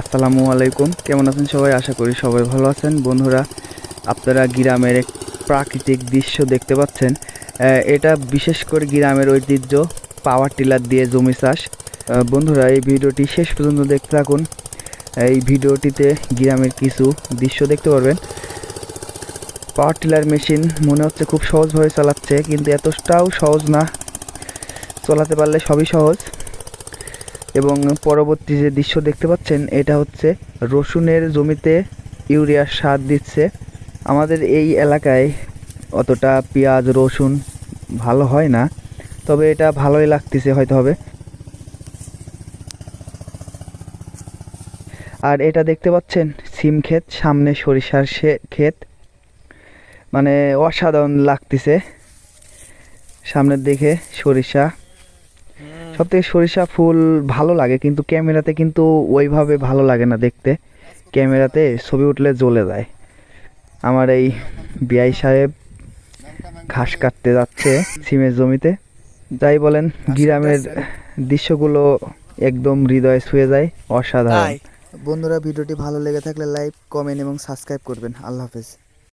আসসালামু আলাইকুম। কেমন আছেন সবাই? আশা করি সবাই ভালো আছেন। বন্ধুরা, আপনারা গ্রামের এক প্রাকৃতিক দৃশ্য দেখতে পাচ্ছেন। এটা বিশেষ করে গ্রামের ঐতিহ্য, পাওয়ার টিলার দিয়ে জমি চাষ। বন্ধুরা, এই ভিডিওটি শেষ পর্যন্ত দেখতে থাকুন। এই ভিডিওটিতে গ্রামের কিছু দৃশ্য দেখতে পারবেন। পাওয়ার টিলার মেশিন মনে হচ্ছে খুব সহজভাবে চালাচ্ছে, কিন্তু এতটাও সহজ না। চালাতে পারলে সবই সহজ। এবং পরবর্তী যে দৃশ্য দেখতে পাচ্ছেন, এটা হচ্ছে রসুনের জমিতে ইউরিয়ার সার দিচ্ছে। আমাদের এই এলাকায় অতটা পেঁয়াজ, রসুন ভালো হয় না, তবে এটা ভালোই লাগতেছে হয়তো হবে। আর এটা দেখতে পাচ্ছেন, সিম ক্ষেত, সামনে সরিষার সে, ক্ষেত। মানে অসাধারণ লাগতেছে। সামনের দিকে সরিষা। থেকে সরিষা ফুল ভালো লাগে কিন্তু ক্যামেরাতে কিন্তু ওইভাবে ভালো লাগে না দেখতে। ক্যামেরাতে ছবি উঠলে জ্বলে যায়। আমার এই বিআই সাহেব ঘাস কাটতে যাচ্ছে সিমের জমিতে। যাই বলেন গ্রামের দৃশ্যগুলো একদম হৃদয়ে ছুঁয়ে যায় অসাধারণ। বন্ধুরা ভিডিওটি ভালো লেগে থাকলে লাইক কমেন্ট এবং সাবস্ক্রাইব করবেন। আল্লাহ হাফেজ।